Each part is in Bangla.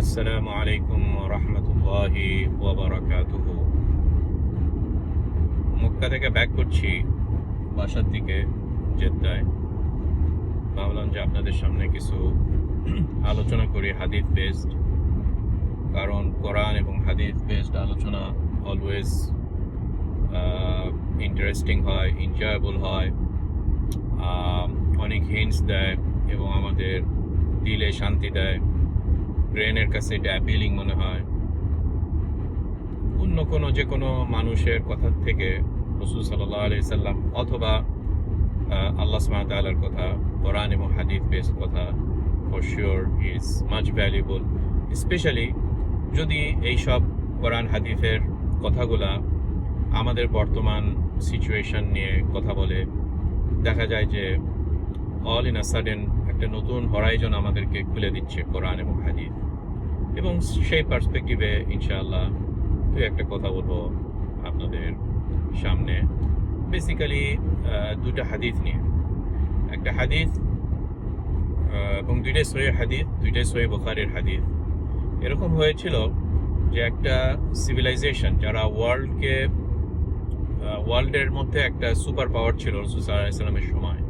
আসসালামু আলাইকুম রহমতুল্লাহি ওবরাকাতুহু। মক্কা থেকে ব্যাক করছি, বাসার দিকে, জেদ্দায়। ভাবলাম যে আপনাদের সামনে কিছু আলোচনা করি, হাদিস বেসড কারণ কোরআন এবং হাদিস বেসড আলোচনা অলওয়েজ ইন্টারেস্টিং হয় এনজয়েবল হয়। অনেক হিন্টস দেয় এবং আমাদের দিলে শান্তি দেয়। ব্রেনের কাছে এটা অ্যাপিলিং মনে হয়। অন্য কোনো যে কোনো মানুষের কথা থেকে রসুল সাল্লাহ আলি সাল্লাম অথবা আল্লাহ তাআলার কথা, কোরআন এবং হাদিস বেস কথা for sure is much valuable specially যদি এইসব কোরআন হাদিফের কথাগুলা আমাদের বর্তমান সিচুয়েশন নিয়ে কথা বলে। দেখা যায় যে অল ইন আ সাডেন একটা নতুন হরাইজন আমাদেরকে খুলে দিচ্ছে কোরআন এবং হাদিস। এবং সেই পার্সপেক্টিভে ইনশাআল্লাহ তুই একটা কথা বলব আপনাদের সামনে। বেসিক্যালি দুটা হাদিস নিয়ে। একটা হাদিস এবং দুইটাই সহি হাদিস, দুইটাই সহি বুখারের হাদিস। এরকম হয়েছিল যে একটা সিভিলাইজেশন যারা ওয়ার্ল্ডকে ওয়ার্ল্ডের মধ্যে একটা সুপার পাওয়ার ছিল রসুল ইসলামের সময়।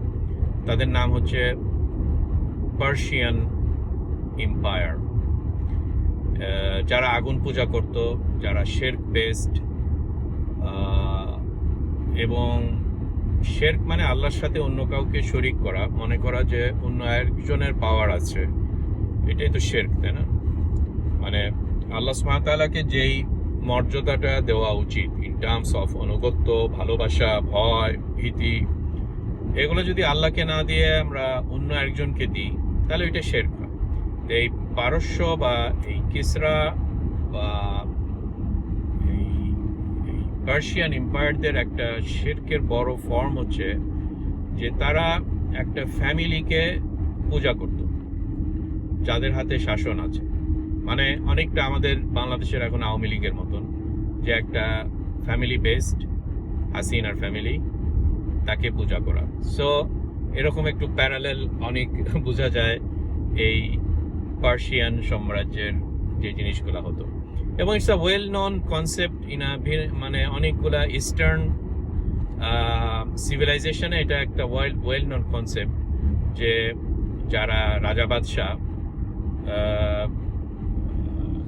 তাদের নাম হচ্ছে পার্সিয়ান এম্পায়ার যারা আগুন পূজা করত, যারা শেরক বেসড এবং শেরক মানে আল্লাহর সাথে অন্য কাউকে শরিক করা, মনে করা যে অন্য একজনের পাওয়ার আছে। এটাই তো শেরক, তাই না? মানে আল্লাহ সুমাতালাকে যেই মর্যাদাটা দেওয়া উচিত ইন টার্মস অফ অনুগত্য ভালোবাসা, ভয়, ভীতি, এগুলো যদি আল্লাহকে না দিয়ে আমরা অন্য একজনকে দিই, তাহলে ওইটা শেরক এই পারস্য বা এই কিসরা বা এই পার্সিয়ান এম্পায়ারদের একটা শেরকের বড় ফর্ম হচ্ছে যে তারা একটা ফ্যামিলিকে পূজা করত, যাদের হাতে শাসন আছে। মানে অনেকটা আমাদের বাংলাদেশের এখন আওয়ামী লীগের মতন যে একটা ফ্যামিলি বেসড হাসিনার ফ্যামিলি তাকে পূজা করা। সো এরকম একটু প্যারালেল অনেক বোঝা যায় এই পার্সিয়ান সাম্রাজ্যের যে জিনিসগুলো হতো। এবং it's a well known concept in a মানে অনেকগুলা ইস্টার্ন সিভিলাইজেশনে এটা একটা ওয়েল ওয়েল নন কনসেপ্ট যে যারা রাজা বাদশাহ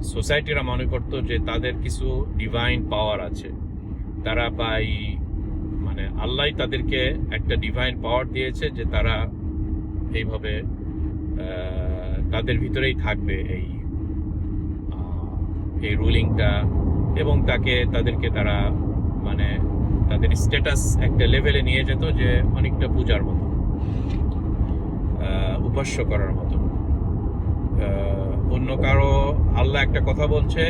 সোসাইটিরা মনে করতো যে তাদের কিছু ডিভাইন পাওয়ার আছে। তারা বাই মানে আল্লাহ তাদেরকে একটা ডিভাইন পাওয়ার দিয়েছে যে তারা এইভাবে তাদের ভিতরেই থাকবে এই এই রুলিংটা এবং তাকে, তাদেরকে তারা মানে তাদের স্ট্যাটাস একটা লেভেলে নিয়ে যেত যে অনেকটা পূজার মতো উপাস্য করার মতো। অন্য কারও আল্লাহ একটা কথা বলছে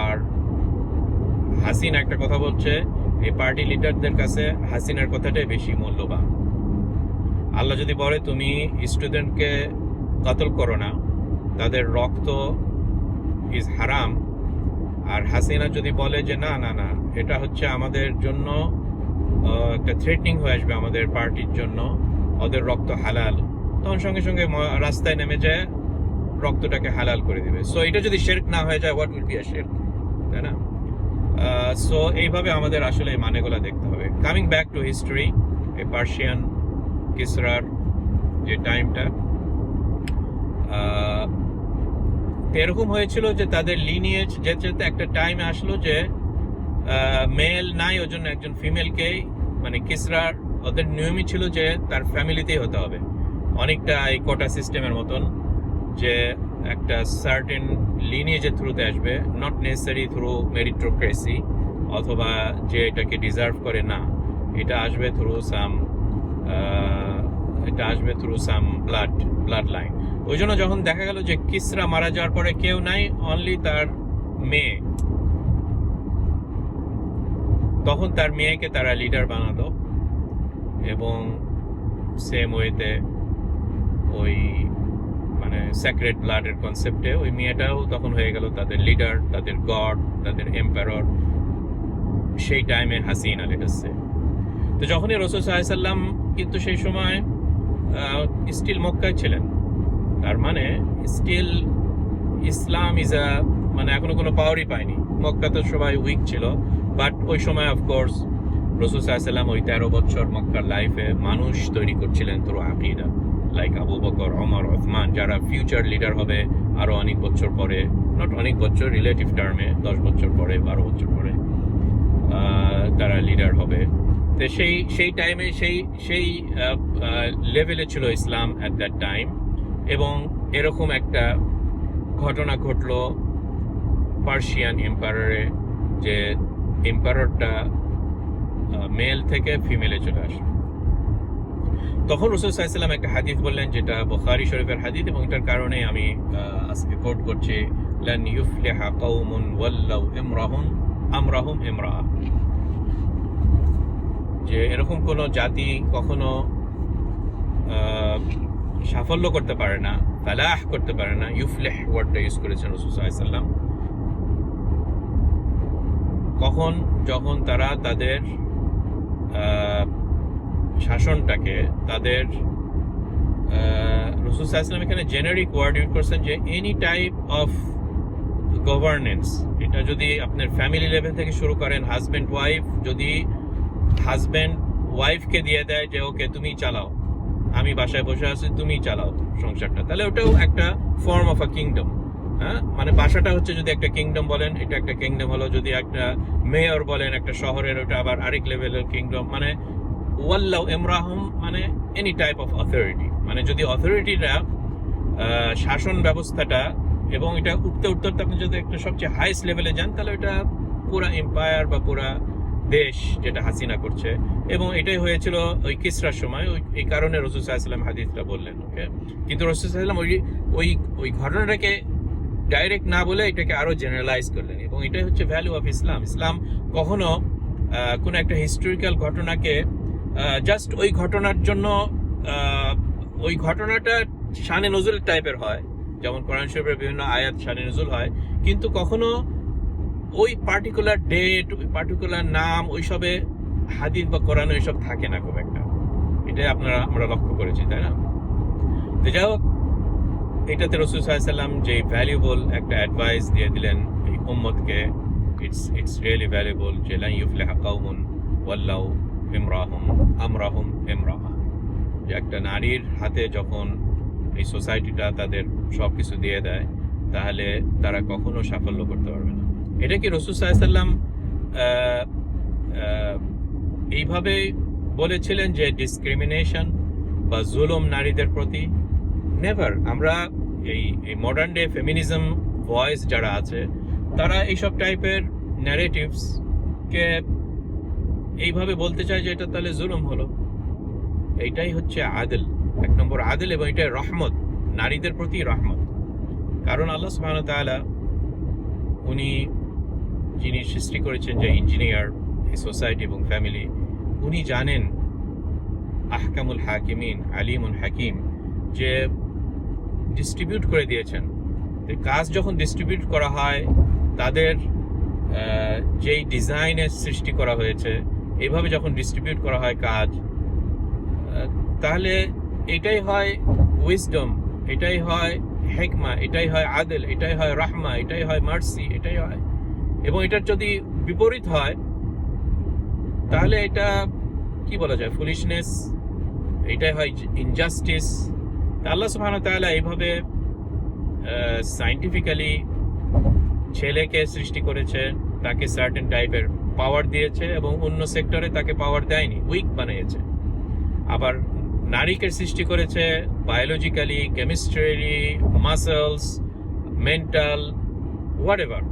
আর হাসিন একটা কথা বলছে, এই পার্টি লিডারদের কাছে হাসিনার কথাটাই বেশি মূল্যবান। আল্লাহ যদি বলে, তুমি স্টুডেন্টকে কতল করো না। তাদের রক্ত ইজ হারাম। আর হাসিনা যদি বলে যে, না না না, এটা হচ্ছে আমাদের জন্য একটা থ্রেটনিং হয়ে আসবে আমাদের পার্টির জন্য, ওদের রক্ত হালাল। তখন সঙ্গে সঙ্গে রাস্তায় নেমে যায়, রক্তটাকে হালাল করে দিবে। সো এটা যদি শেরক না হয়ে যায় হোয়াট উইল বি আ শেরক তাই না? সো এইভাবে আমাদের আসলে এই মানেগুলো দেখতে হবে। কামিং ব্যাক টু হিস্ট্রি এই পার্সিয়ান কিসরার যে টাইমটা এরকম হয়েছিল যে তাদের লিনিয়েজ যেতে যেতে একটা টাইম আসলো যে মেল নাই, ওই জন্য একজন ফিমেলকেই মানে কিসরার ওদের নিয়মই ছিল যে তার ফ্যামিলিতেই হতে হবে। অনেকটা এই কোটা সিস্টেমের মতন যে একটা সার্টেন লিনিয়েজের থ্রুতে আসবে নট নেসেসারি থ্রু মেরিটোক্রেসি অথবা যে এটাকে ডিজার্ভ করে না, এটা আসবে থ্রু সাম এটা আসবে through some blood blood line ওই জন্য যখন দেখা গেল যে কিসরা মারা যাওয়ার পরে কেউ নাই অনলি তার মেয়ে। তখন তার মেয়েকে তারা লিডার বানালো এবং সেম ওয়েতে ওই মানে স্যাক্রেড ব্লাডের কনসেপ্টে ওই মেয়েটাও তখন হয়ে গেল তাদের লিডার তাদের গড তাদের এম্পায়ার সেই টাইমে হাসিনা লেটেছে তো যখনই রসুল সাল্লাম কিন্তু সেই সময় স্টিল মক্কায় ছিলেন। তার মানে স্টিল ইসলাম ইজ আ মানে এখনও কোনো পাওয়ারই পায়নি। মক্কাতে সবাই উইক ছিল বাট ওই সময় অফকোর্স রসুল সাল্লাম ওই তেরো বছর মক্কার লাইফে মানুষ তৈরি করছিলেন তোর আকিদা। Like Abu Bakr Umar Osman, যারা ফিউচার লিডার হবে আরও অনেক বছর পরে নট অনেক বছর রিলেটিভ টার্মে দশ বছর পরে, বারো বছর পরে তারা লিডার হবে। তো সেই সেই টাইমে সেই সেই লেভেলে ছিল ইসলাম অ্যাট দ্যাট টাইম এবং এরকম একটা ঘটনা ঘটলো পার্সিয়ান এম্পায়ারে যে এম্পায়ারটা মেল থেকে ফিমেলে চলে আসে তখন রসুল সাল্লাম একটা হাদিস বললেন যেটা বুখারী শরীফের হাদিস এবং এটার কারণে আমি আজকে কোট করছি, লান ইউফলিহা কওমুন ওয়াল্লাউ ইমরাহুম আমরাহুম ইমরা যে এরকম কোন জাতি কখনো সাফল্য করতে পারে না, ফালাহ করতে পারে না, ইউফলেহ ওয়ার্ডটা ইউজ করেছেন রসুল সাল্লাম কখন, যখন তারা তাদের শাসনটাকে তাদের রসুল সাল্লাম এখানে জেনারিক ওয়ার্ড ইউজ করছেন যে এনি টাইপ অফ গভর্নেন্স এটা যদি আপনার ফ্যামিলি লেভেল থেকে শুরু করেন হাজব্যান্ড ওয়াইফ যদি হাজব্যান্ড ওয়াইফকে দিয়ে দেয় যে, ওকে, তুমি চালাও। আমি বাসায় বসে আছি, তুমি চালাও সংসারটা। তাহলে ওটাও একটা ফর্ম অফ আ কিংডম হ্যাঁ? মানে বাসাটা হচ্ছে যদি একটা কিংডম বলেন, এটা একটা কিংডম হলো। যদি একটা মেয়র বলেন, একটা শহরের, ওটা আবার আরেক লেভেলের কিংডম মানে ওয়াল্লাউ এমরাহম মানে এনি টাইপ অফ অথরিটি মানে যদি অথরিটিরা শাসন ব্যবস্থাটা এবং এটা উঠতে উঠতে উঠতে আপনি যদি একটা সবচেয়ে হাইস্ট লেভেলে যান, তাহলে এটা পুরা এম্পায়ার বা পুরা দেশ যেটা হাসিনা করছে। এবং এটাই হয়েছিল ওই কিসরার সময়। ওই, এই কারণে রসুল সাল্লাম হাদিসটা বললেন ওকে কিন্তু রসুল সাল্লাম ওই ওই ওই ঘটনাটাকে ডাইরেক্ট না বলে এটাকে আরও জেনারেলাইজ করলেন। এবং এটাই হচ্ছে ভ্যালু অফ ইসলাম ইসলাম কখনো কোনো একটা হিস্টোরিক্যাল ঘটনাকে জাস্ট ওই ঘটনার জন্য ওই ঘটনাটা শানে নজরুল টাইপের হয়। যেমন কোরআন শরীফের বিভিন্ন আয়াত শানে নজরুল হয়। কিন্তু কখনো ওই পার্টিকুলার ডেট ওই পার্টিকুলার নাম, ওইসবে হাদিস বা কোরআন ওইসব থাকে না খুব একটা। এটাই আপনারা, আমরা লক্ষ্য করেছি, তাই না? তো যাই হোক, এটাতে রসুল সাল্লাম যে ভ্যালুয়েবল একটা অ্যাডভাইস দিয়ে দিলেন এই উম্মতকে ইটস ইটস রিয়েলি ভ্যালুয়েবল যে লাই ইউফলিহা কাউমুন ওয়াল্লাউ ইমরাহুম আমরাহুম ইমরাহা। যে একটা নারীর হাতে যখন এই সোসাইটিটা তাদের সব কিছু দিয়ে দেয়, তাহলে তারা কখনো সাফল্য করতে পারবে না। এটা কি রসুল সাল্লাম এইভাবে বলেছিলেন যে ডিসক্রিমিনেশন বা জুলুম নারীদের প্রতি? নেভার আমরা এই এই মডার্ন ডে ফেমিনিজম ভয়েস যারা আছে, তারা এইসব টাইপের ন্যারেটিভস কে এইভাবে বলতে চায় যে এটা তাহলে জুলুম হলো। এইটাই হচ্ছে আদিল, এক নম্বর আদিল এবং এটা রহমত, নারীদের প্রতি রহমত। কারণ আল্লাহ সুবহানাহু ওয়া তাআলা উনি যিনি সৃষ্টি করেছেন যে ইঞ্জিনিয়ার এই সোসাইটি এবং ফ্যামিলি উনি জানেন আহকামুল হাকিমিন, আলিমুল হাকিম যে ডিস্ট্রিবিউট করে দিয়েছেন। কাজ যখন ডিস্ট্রিবিউট করা হয়, তাদের যেই ডিজাইনের সৃষ্টি করা হয়েছে এইভাবে যখন ডিস্ট্রিবিউট করা হয় কাজ তাহলে এটাই হয় উইজডম এটাই হয় হেকমা এটাই হয় আদেল এটাই হয় রাহমা এটাই হয় মার্সি এটাই হয় এবং এটার যদি বিপরীত হয়, তাহলে এটা কি বলা যায়? ফুলিশনেস এটাই হয় ইনজাস্টিস আল্লাহ সুবহানাহু ওয়া তাআলা এইভাবে সাইন্টিফিক্যালি ছেলেকে সৃষ্টি করেছে, তাকে সার্টেন টাইপের পাওয়ার দিয়েছে এবং অন্য সেক্টরে তাকে পাওয়ার দেয়নি উইক বানিয়েছে। আবার নারীকে সৃষ্টি করেছে biologically chemistry muscles mental whatever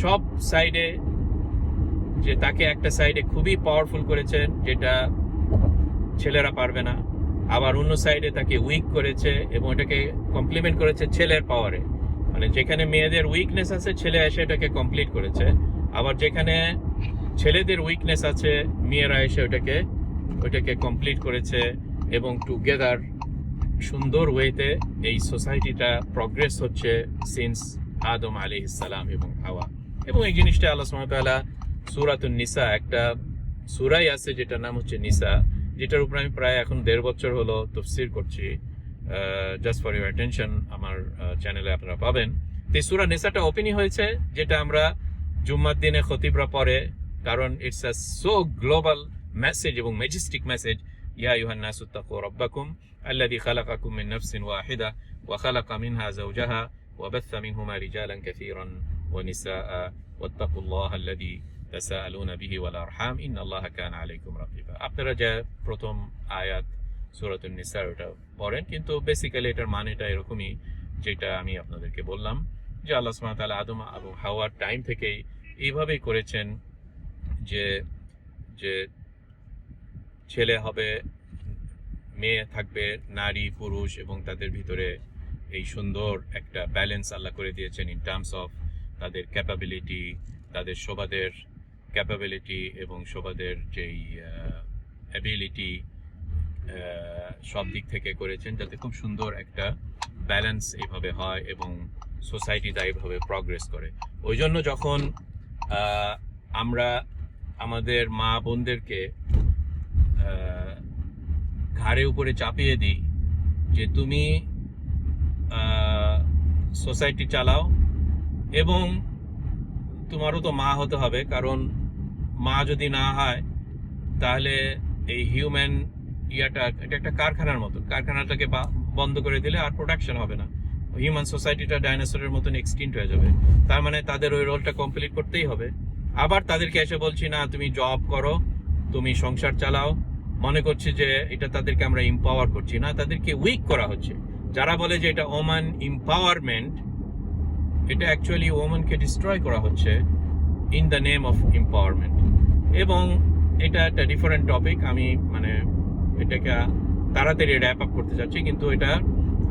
সব সাইডে যে তাকে একটা সাইডে খুবই পাওয়ারফুল করেছেন, যেটা ছেলেরা পারবে না। আবার অন্য সাইডে তাকে উইক করেছে এবং এটাকে কমপ্লিমেন্ট করেছে ছেলের পাওয়ারে মানে যেখানে মেয়েদের উইকনেস আছে, ছেলে এসে এটাকে কমপ্লিট করেছে। আবার যেখানে ছেলেদের উইকনেস আছে, মেয়েরা এসে ওটাকে ওটাকে কমপ্লিট করেছে এবং টুগেদার সুন্দর ওয়েতে এই সোসাইটিটা প্রগ্রেস হচ্ছে সিন্স আদম আলী ইসালাম এবং হাওয়া। এবং এই জিনিসটা আল্লাহ সুমতালা সুরাতুন নিসা একটা সুরাই আছে যেটার নাম হচ্ছে নিসা, যেটার উপর আমি প্রায় এখন দেড় বছর হলো তফসির করছি। জাস্ট ফর ইউর অ্যাটেনশন আমার চ্যানেলে আপনারা পাবেন। তো এই সুরা নেশাটা ওপেনই হয়েছে, যেটা আমরা জুম্মার দিনে খতিবরা পরে কারণ it's a so global message এবং ম্যাজিস্টিক মেসেজ ইয়া ইউহান্নাসুত্তাকু রব্বাকুম আল্লাযী খালাকাকুম মিন নাফসিন ওয়াহিদা ওয়া খালাকা মিনহা যাওজাহা وبث منهما رجالا كثيرا ونساء واتقوا الله الذي تساءلون به والأرحام إن الله كان عليكم رقيبا আপনারা যে প্রথম আয়াত সূরাতুন নিসার ওটা পড়েন কিন্তু বেসিক্যালি এটার মানেটা এরকমই যেটা আমি আপনাদেরকে বললাম যে আল্লাহ সুবহানাহু ওয়া তাআলা আদম এবং হাওয়ার টাইম থেকেই এইভাবেই করেছেন যে যে ছেলে হবে মেয়ে থাকবে নারী পুরুষ এবং তাদের ভিতরে এই সুন্দর একটা ব্যালেন্স আল্লাহ করে দিয়েছেন ইন টার্মস অফ তাদের ক্যাপাবিলিটি তাদের শোভাদের ক্যাপাবিলিটি এবং শোভাদের যেই অ্যাবিলিটি সব দিক থেকে করেছেন যাতে খুব সুন্দর একটা ব্যালেন্স এইভাবে হয় এবং সোসাইটিটা এইভাবে প্রগ্রেস করে। ওই জন্য যখন আমরা আমাদের মা বোনদেরকে ঘাড়ে উপরে চাপিয়ে দিই যে তুমি সোসাইটি চালাও। এবং তোমারও তো মা হতে হবে, কারণ মা যদি না হয়, তাহলে এই হিউম্যান ইয়াটা, এটা একটা কারখানার মতো। কারখানাটাকে বন্ধ করে দিলে আর প্রোডাকশন হবে না। হিউম্যান সোসাইটিটা ডাইনোসরের মতন এক্সটিন্ট হয়ে যাবে। তার মানে তাদের ওই রোলটা কমপ্লিট করতেই হবে। আবার তাদেরকে এসে বলছি, না, তুমি জব করো, তুমি সংসার চালাও। মনে করছে যে এটা তাদেরকে আমরা এম্পাওয়ার করছি না, তাদেরকে উইক করা হচ্ছে। যারা বলে যে এটা ওমান এম্পাওয়ারমেন্ট এটা অ্যাকচুয়ালি ওমানকে ডিস্ট্রয় করা হচ্ছে in the name of empowerment এবং এটা একটা ডিফারেন্ট টপিক আমি মানে এটাকে তাড়াতাড়ি র্যাপ আপ করতে চাচ্ছি কিন্তু এটা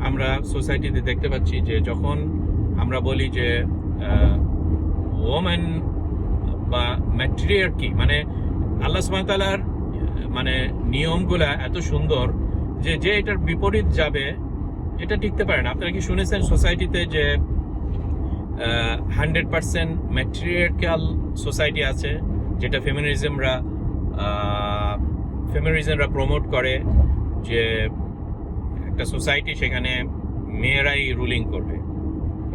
আমরা সোসাইটিতে দেখতে পাচ্ছি যে যখন আমরা বলি যে ওমেন বা ম্যাটেরিয়ার কি মানে আল্লাহ সুবহানাহু মানে নিয়মগুলা এত সুন্দর যে যে এটার বিপরীত যাবে এটা টিকতে পারে না। আপনারা কি শুনেছেন সোসাইটিতে যে হান্ড্রেড পার্সেন্ট ম্যাটেরিয়াল সোসাইটি আছে, যেটা ফেমিনিজমরা ফেমিনিজমরা প্রমোট করে যে একটা সোসাইটি সেখানে মেয়েরাই রুলিং করবে।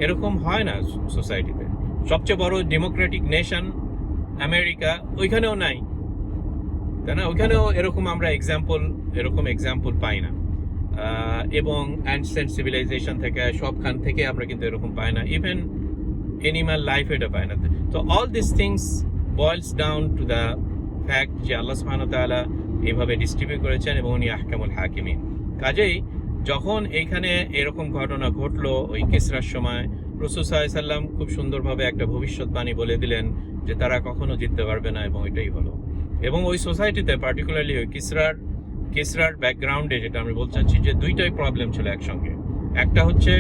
এরকম হয় না সোসাইটিতে সবচেয়ে বড় ডেমোক্রেটিক নেশন আমেরিকা ওইখানেও নাই। তাই না? ওইখানেও এরকম আমরা এক্সাম্পল এরকম এক্সাম্পল পাই না। এবং অ্যান্সেন্ট সিভিলাইজেশন থেকে সবখান থেকে আমরা কিন্তু এরকম পাই না। ইভেন এনিম্যাল লাইফ এটা পায় না। তো all this things boils down to the fact যে আল্লাহ তাআলা এইভাবে ডিস্ট্রিবিউট করেছেন এবং উনি আহকামুল হাকিমিন। কাজেই যখন এইখানে এরকম ঘটনা ঘটলো, ওই কিসরার সময় রসুল সাল্লাম খুব সুন্দরভাবে একটা ভবিষ্যৎবাণী বলে দিলেন যে তারা কখনো জিততে পারবে না এবং এটাই হলো। এবং ওই সোসাইটিতে পার্টিকুলারলি ওই কিসরার কিসরার ব্যাকগ্রাউন্ডে যেটা আমি বলতে চাচ্ছি যে দুইটাই প্রবলেম ছিল একসঙ্গে। একটা হচ্ছে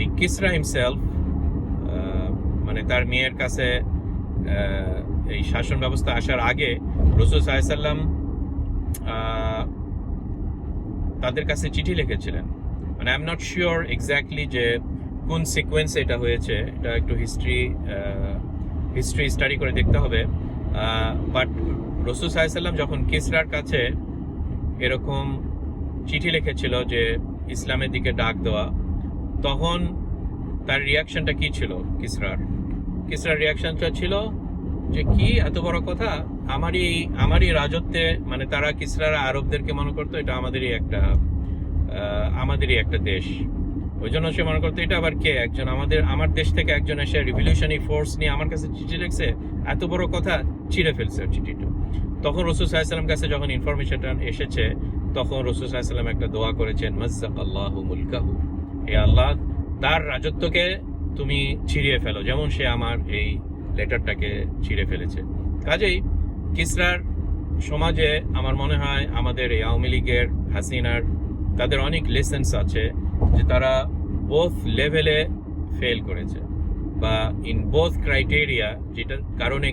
এই কেসরা হিমসেলফ মানে তার মেয়ের কাছে এই শাসন ব্যবস্থা আসার আগে রসুল সাল্লাম তাদের কাছে চিঠি লিখেছিলেন। মানে I am not sure exactly যে কোন সিকোয়েন্স এটা হয়েছে, এটা একটু হিস্ট্রি হিস্ট্রি স্টাডি করে দেখতে হবে। বাট রসুল সাল্লাম যখন কিসরার কাছে এরকম চিঠি লিখেছিল যে ইসলামের দিকে ডাক দেওয়া, তখন তার রিয়াকশনটা কি ছিল কিসরার? কিসরার রিয়াকশনটা ছিল যে, কি? এত বড় কথা? আমারই আমারই রাজত্বে মানে তারা কিসরারা আরবদেরকে মনে করতো, এটা আমাদেরই একটা আমাদেরই একটা দেশ। ওই জন্য সে মনে করতো, এটা আবার কে? একজন আমাদের, আমার দেশ থেকে একজন এসে রিভলিউশনারি ফোর্স নিয়ে আমার কাছে চিঠি লিখছে, এত বড় কথা ছিঁড়ে ফেলছে চিঠিটা। তখন রসুল সাল্লাম কাছে যখন ইনফরমেশনটা এসেছে, তখন রসুল সাল্লাম একটা দোয়া করেছেন মজ্জাক আল্লাহ মুলকাহু। হে আল্লাহ, তার রাজত্বকে তুমি ছিঁড়িয়ে ফেলো, যেমন সে আমার এই লেটারটাকে ছিঁড়ে ফেলেছে। কাজেই কিসরার সমাজে আমার মনে হয় আমাদের এই আওয়ামী লীগের, হাসিনার তাদের অনেক লেসেন্স আছে যে তারা বোথ লেভেলে ফেল করেছে বা ইন বোথ ক্রাইটেরিয়া যেটা কারণে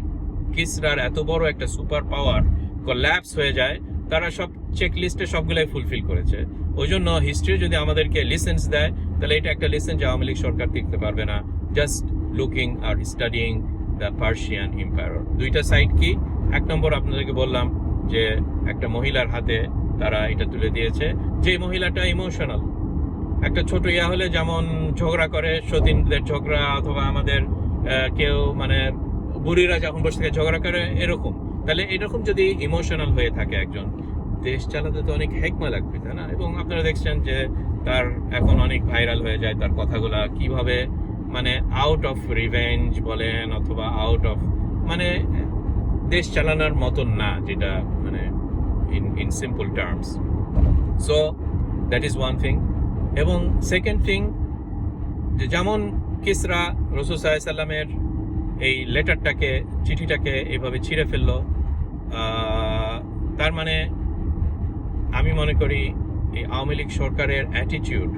কিসরার এত বড় একটা সুপার পাওয়ার কল্যাপস হয়ে যায়, তারা সব চেক লিস্টে সবগুলাই ফুলফিল করেছে। ওই জন্য হিস্ট্রি যদি আমাদেরকে লিসেন্স দেয়, তাহলে এটা একটা লিসেন্স যে আওয়ামী লীগ সরকার দেখতে পারবে না। জাস্ট লুকিং আর স্টাডিং দ্য পার্সিয়ান এম্পায়ার দুইটা সাইড কি? এক নম্বর আপনাদেরকে বললাম যে একটা মহিলার হাতে তারা এটা তুলে দিয়েছে। যে মহিলাটা ইমোশনাল একটা ছোট ইয়া হলে যেমন ঝগড়া করে, সতীনদের ঝগড়া অথবা আমাদের কেউ মানে বুড়িরা যখন বসে থেকে ঝগড়া করে, এরকম। তাহলে এরকম যদি ইমোশনাল হয়ে থাকে একজন, দেশ চালাতে তো অনেক হেকমা লাগবে, তাই না? এবং আপনারা দেখছেন যে তার এখন অনেক ভাইরাল হয়ে যায়, তার কথাগুলা কীভাবে মানে আউট অফ রিভেঞ্জ বলেন অথবা আউট অফ মানে দেশ চালানোর মতন না, যেটা মানে in in simple terms so that is one thing এবং সেকেন্ড থিং যেমন কিসরা রসুল সাল্লামের এই লেটারটাকে, চিঠিটাকে এইভাবে ছিঁড়ে ফেলল তার মানে আমি মনে করি এই আওয়ামী লীগ সরকারের অ্যাটিটিউড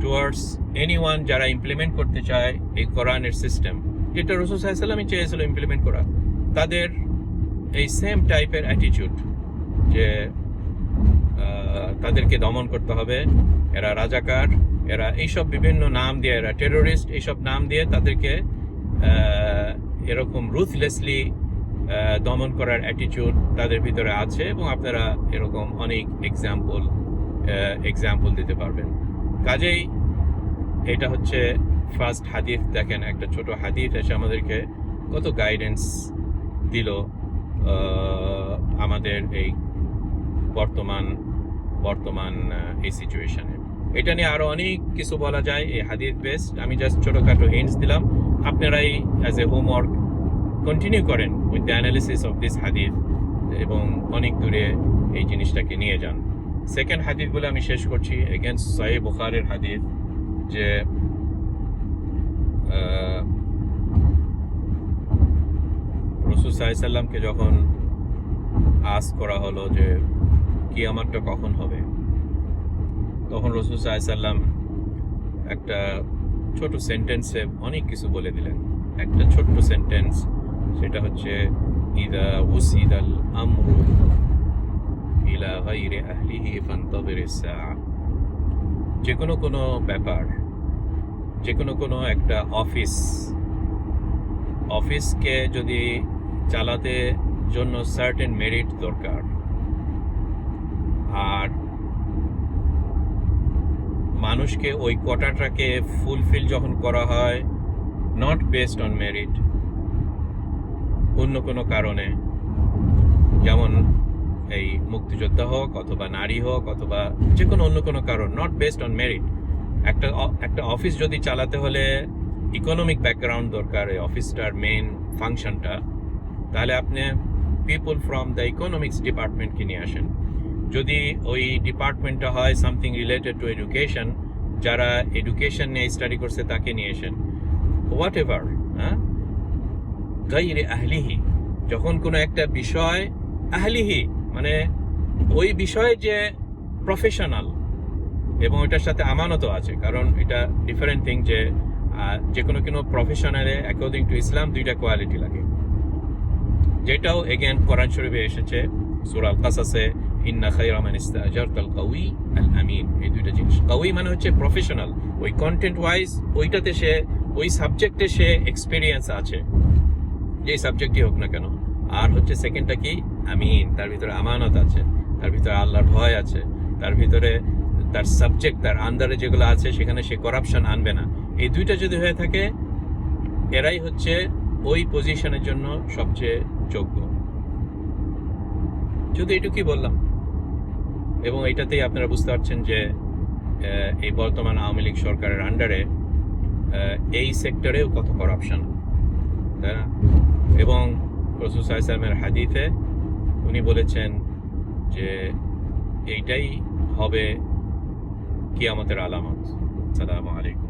টুয়ার্ডস এনি ওয়ান যারা ইমপ্লিমেন্ট করতে চায় এই কোরআনের সিস্টেম যেটা রসুল সাল্লামই চেয়েছিল ইমপ্লিমেন্ট করা, তাদের এই সেম টাইপের অ্যাটিটিউড যে তাদেরকে দমন করতে হবে। এরা রাজাকার, এরা এইসব বিভিন্ন নাম দিয়ে, এরা টেরোরিস্ট এইসব নাম দিয়ে তাদেরকে এরকম রুথলেসলি দমন করার অ্যাটিটিউড তাদের ভিতরে আছে এবং আপনারা এরকম অনেক এক্সাম্পল এক্সাম্পল দিতে পারবেন। কাজেই এটা হচ্ছে ফার্স্ট হাদিফ দেখেন, একটা ছোট হাদিফ এসে আমাদেরকে কত গাইডেন্স দিল আমাদের এই বর্তমান বর্তমান এই সিচুয়েশনে এটা নিয়ে আরও অনেক কিছু বলা যায়, এই হাদিস বেস্ট আমি জাস্ট ছোটখাটো হিন্টস দিলাম। আপনারাই অ্যাজ এ হোমওয়ার্ক কন্টিনিউ করেন with the analysis of this হাদিস এবং অনেক দূরে এই জিনিসটাকে নিয়ে যান। সেকেন্ড হাদিসগুলো আমি শেষ করছি। এগেনস্ট সাহেব বুখারের হাদিস যে রসুল সাল্লামকে যখন আস করা হলো যে কিয়ামাতটা কখন হবে? তখন রসুল সাল্লাম একটা ছোট সেন্টেন্সে অনেক কিছু বলে দিলেন। একটা ছোট্ট সেন্টেন্স সেটা হচ্ছে, ইদা উসিদাল আমরু ইলা গাইরে আহলিহি ফান্তাযির সাআ। যে কোনো কোনো ব্যাপার যে কোনো কোনো একটা অফিস, অফিসকে যদি চালাতে জন্য সার্টেন মেরিট দরকার আর মানুষকে ওই কোটাটাকে ফুলফিল যখন করা হয় নট বেসড অন মেরিট অন্য কোনো কারণে, যেমন এই মুক্তিযোদ্ধা হোক অথবা নারী হোক অথবা যে কোনো অন্য কোনো কারণ নট বেসড অন মেরিট একটা একটা অফিস যদি চালাতে হলে ইকোনমিক ব্যাকগ্রাউন্ড দরকার, এই অফিসটার মেইন ফাংশনটা তাহলে আপনি পিপল ফ্রম দ্য ইকোনমিক্স ডিপার্টমেন্টকে নিয়ে আসেন। যদি ওই ডিপার্টমেন্টটা হয় সামথিং রিলেটেড টু এডুকেশন যারা এডুকেশন নিয়ে স্টাডি করছে তাকে নিয়ে আসেন। হোয়াট এভার হ্যাঁ আহলিহি, যখন কোনো একটা বিষয়, আহলিহি মানে ওই বিষয়ে যে প্রফেশনাল এবং এটার সাথে আমানতও আছে, কারণ এটা ডিফারেন্ট থিং যে যে কোনো কোনো প্রফেশনালে অ্যাকর্ডিং টু ইসলাম দুইটা কোয়ালিটি লাগে। যেটাও এগেন কোরআন শরীফে এসেছে সুরাল কাসাসে ইন্না খাইরা মান ইস্তাজারতাল কাউই আল আমিন এই দুইটা জিনিস। কাউই মানে হচ্ছে প্রফেশনাল ওই কন্টেন্ট ওয়াইজ ওইটাতে সে, ওই সাবজেক্টে সে এক্সপিরিয়েন্স আছে। যে সাবজেক্টই হোক না কেন। আর হচ্ছে সেকেন্ডটা কি? আমিন তার ভিতরে আমানত আছে। তার ভিতরে আল্লাহর ভয় আছে। তার ভিতরে তার সাবজেক্ট তার আন্ডারে যেগুলো আছে, সেখানে সে করাপশন আনবে না। এই দুইটা যদি হয়ে থাকে, এরাই হচ্ছে ওই পজিশনের জন্য সবচেয়ে যোগ্য। শুধু এটুকুই বললাম এবং এটাতেই আপনারা বুঝতে পারছেন যে এই বর্তমান আওয়ামী লীগ সরকারের আন্ডারে এই সেক্টরেও কত করাপশন তাই না? এবং রসুল সাহসালামের হাদিফে উনি বলেছেন যে, এইটাই হবে কিয়ামতের আলামত। সালামু আলাইকুম।